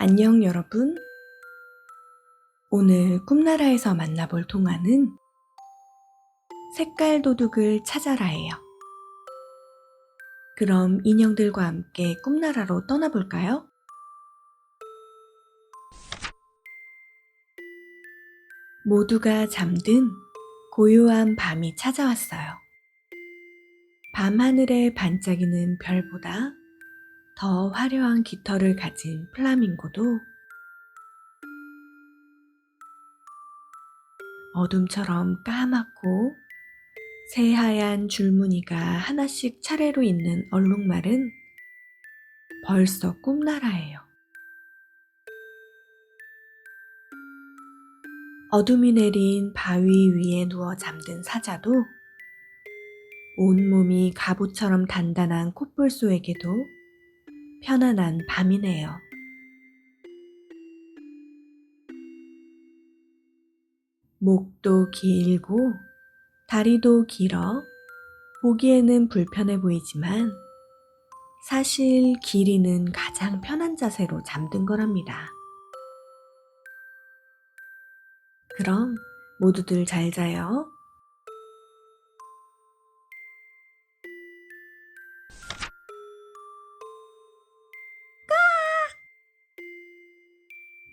안녕 여러분. 오늘 꿈나라에서 만나볼 동화는 색깔 도둑을 찾아라예요. 그럼 인형들과 함께 꿈나라로 떠나볼까요? 모두가 잠든 고요한 밤이 찾아왔어요. 밤하늘에 반짝이는 별보다 더 화려한 깃털을 가진 플라밍고도 어둠처럼 까맣고 새하얀 줄무늬가 하나씩 차례로 있는 얼룩말은 벌써 꿈나라예요. 어둠이 내린 바위 위에 누워 잠든 사자도 온몸이 갑옷처럼 단단한 코뿔소에게도 편안한 밤이네요. 목도 길고 다리도 길어 보기에는 불편해 보이지만 사실 길이는 가장 편한 자세로 잠든 거랍니다. 그럼 모두들 잘 자요.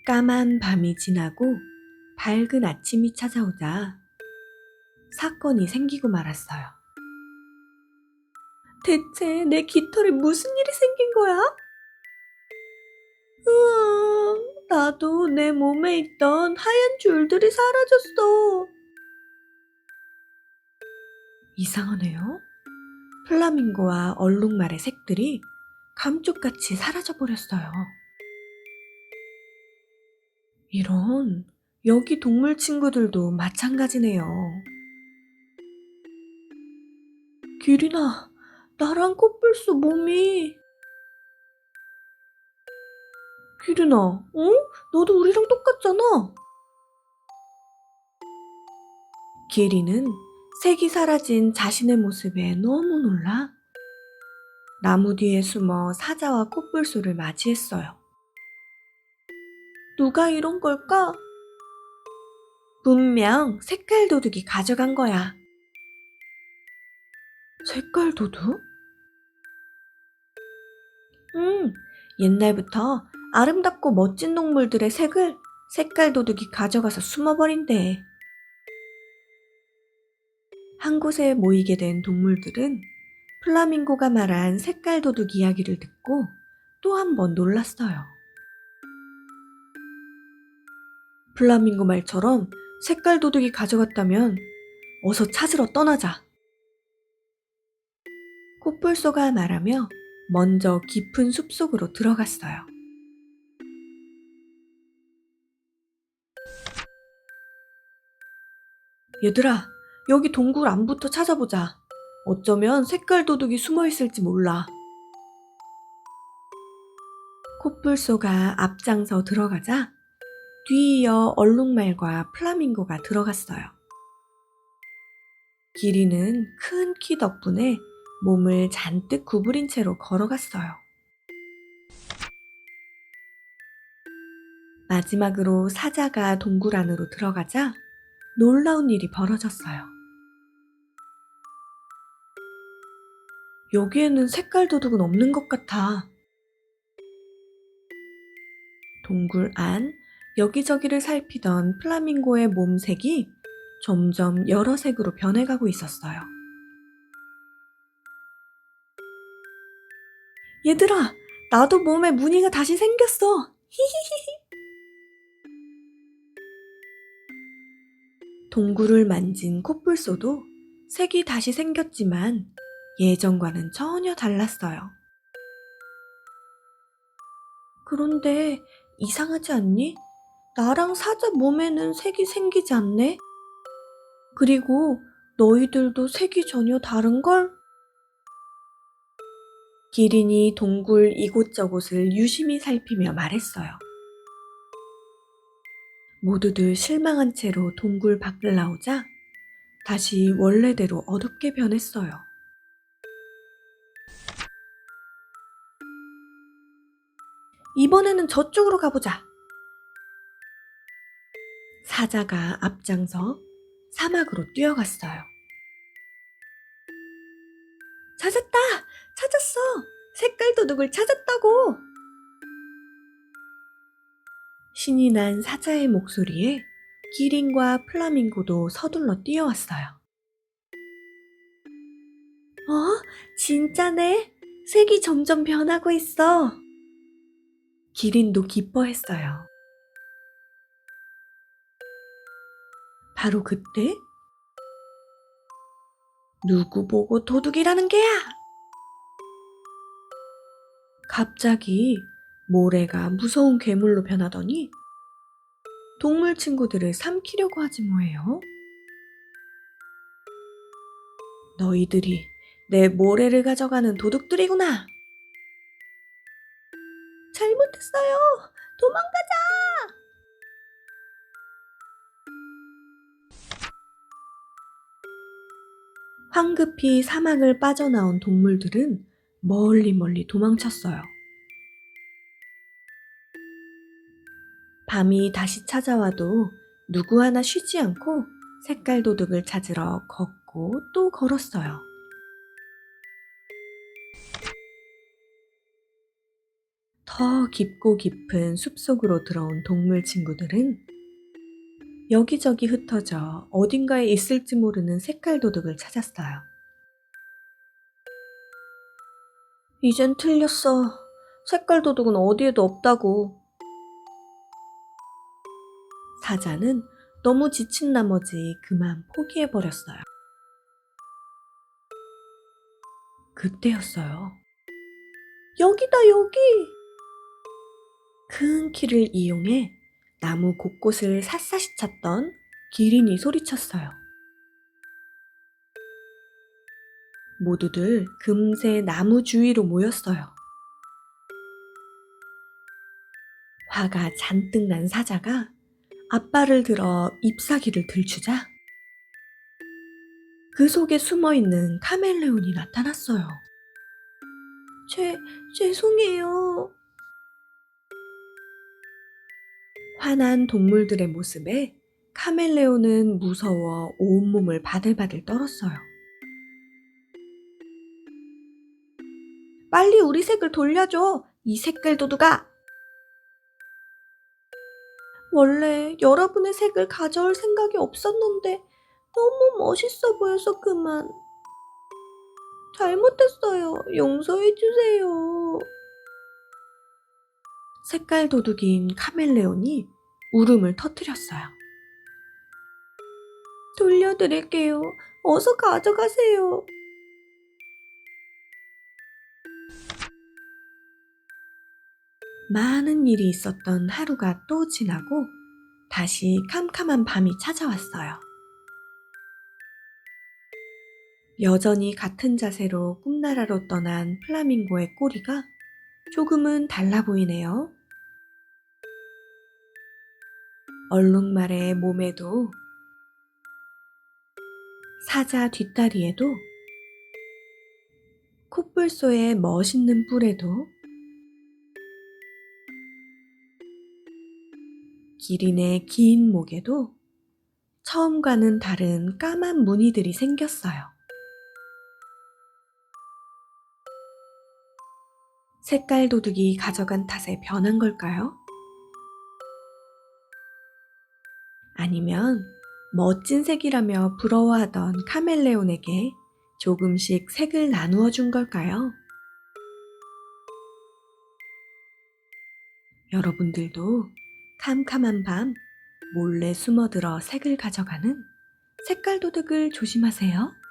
까만 밤이 지나고 밝은 아침이 찾아오자 사건이 생기고 말았어요. 대체 내 깃털에 무슨 일이 생긴 거야? 으아, 나도 내 몸에 있던 하얀 줄들이 사라졌어. 이상하네요. 플라밍고와 얼룩말의 색들이 감쪽같이 사라져버렸어요. 이런, 여기 동물 친구들도 마찬가지네요. 기린아, 나랑 코뿔소 몸이. 기린아, 어? 너도 우리랑 똑같잖아. 기린은 색이 사라진 자신의 모습에 너무 놀라 나무 뒤에 숨어 사자와 코뿔소를 맞이했어요. 누가 이런 걸까? 분명 색깔 도둑이 가져간 거야. 색깔 도둑? 응, 옛날부터 아름답고 멋진 동물들의 색을 색깔 도둑이 가져가서 숨어버린대. 한 곳에 모이게 된 동물들은 플라밍고가 말한 색깔 도둑 이야기를 듣고 또 한 번 놀랐어요. 플라밍고 말처럼 색깔 도둑이 가져갔다면 어서 찾으러 떠나자. 코뿔소가 말하며 먼저 깊은 숲속으로 들어갔어요. 얘들아, 여기 동굴 안부터 찾아보자. 어쩌면 색깔 도둑이 숨어 있을지 몰라. 코뿔소가 앞장서 들어가자 뒤이어 얼룩말과 플라밍고가 들어갔어요. 기린은 큰키 덕분에 몸을 잔뜩 구부린 채로 걸어갔어요. 마지막으로 사자가 동굴 안으로 들어가자 놀라운 일이 벌어졌어요. 여기에는 색깔 도둑은 없는 것 같아. 동굴 안 여기저기를 살피던 플라밍고의 몸색이 점점 여러 색으로 변해가고 있었어요. 얘들아, 나도 몸에 무늬가 다시 생겼어. 히히히히. 동굴을 만진 코뿔소도 색이 다시 생겼지만 예전과는 전혀 달랐어요. 그런데 이상하지 않니? 나랑 사자 몸에는 색이 생기지 않네? 그리고 너희들도 색이 전혀 다른걸? 기린이 동굴 이곳저곳을 유심히 살피며 말했어요. 모두들 실망한 채로 동굴 밖을 나오자 다시 원래대로 어둡게 변했어요. 이번에는 저쪽으로 가보자. 사자가 앞장서 사막으로 뛰어갔어요. 찾았다! 찾았어! 색깔 도둑을 찾았다고! 신이 난 사자의 목소리에 기린과 플라밍고도 서둘러 뛰어왔어요. 어? 진짜네? 색이 점점 변하고 있어. 기린도 기뻐했어요. 바로 그때 누구 보고 도둑이라는 게야? 갑자기 모래가 무서운 괴물로 변하더니 동물 친구들을 삼키려고 하지 뭐예요? 너희들이 내 모래를 가져가는 도둑들이구나. 잘못했어요. 도망가자. 황급히 사막을 빠져나온 동물들은 멀리 멀리 도망쳤어요. 밤이 다시 찾아와도 누구 하나 쉬지 않고 색깔 도둑을 찾으러 걷고 또 걸었어요. 더 깊고 깊은 숲속으로 들어온 동물 친구들은 여기저기 흩어져 어딘가에 있을지 모르는 색깔 도둑을 찾았어요. 이젠 틀렸어. 색깔 도둑은 어디에도 없다고. 사자는 너무 지친 나머지 그만 포기해버렸어요. 그때였어요. 여기다, 여기! 큰 키를 이용해 나무 곳곳을 샅샅이 찾던 기린이 소리쳤어요. 모두들 금세 나무 주위로 모였어요. 화가 잔뜩 난 사자가 앞발을 들어 잎사귀를 들추자 그 속에 숨어 있는 카멜레온이 나타났어요. 죄, 죄송해요. 화난 동물들의 모습에 카멜레온은 무서워 온몸을 바들바들 떨었어요. 빨리 우리 색을 돌려줘, 이 색깔 도둑아! 원래 여러분의 색을 가져올 생각이 없었는데 너무 멋있어 보여서 그만. 잘못했어요. 용서해주세요. 색깔 도둑인 카멜레온이 울음을 터뜨렸어요. 돌려드릴게요. 어서 가져가세요. 많은 일이 있었던 하루가 또 지나고 다시 캄캄한 밤이 찾아왔어요. 여전히 같은 자세로 꿈나라로 떠난 플라밍고의 꼬리가 조금은 달라 보이네요. 얼룩말의 몸에도 사자 뒷다리에도 콧불소의 멋있는 뿔에도 기린의 긴 목에도 처음과는 다른 까만 무늬들이 생겼어요. 색깔 도둑이 가져간 탓에 변한 걸까요? 아니면 멋진 색이라며 부러워하던 카멜레온에게 조금씩 색을 나누어 준 걸까요? 여러분들도 캄캄한 밤 몰래 숨어들어 색을 가져가는 색깔 도둑을 조심하세요.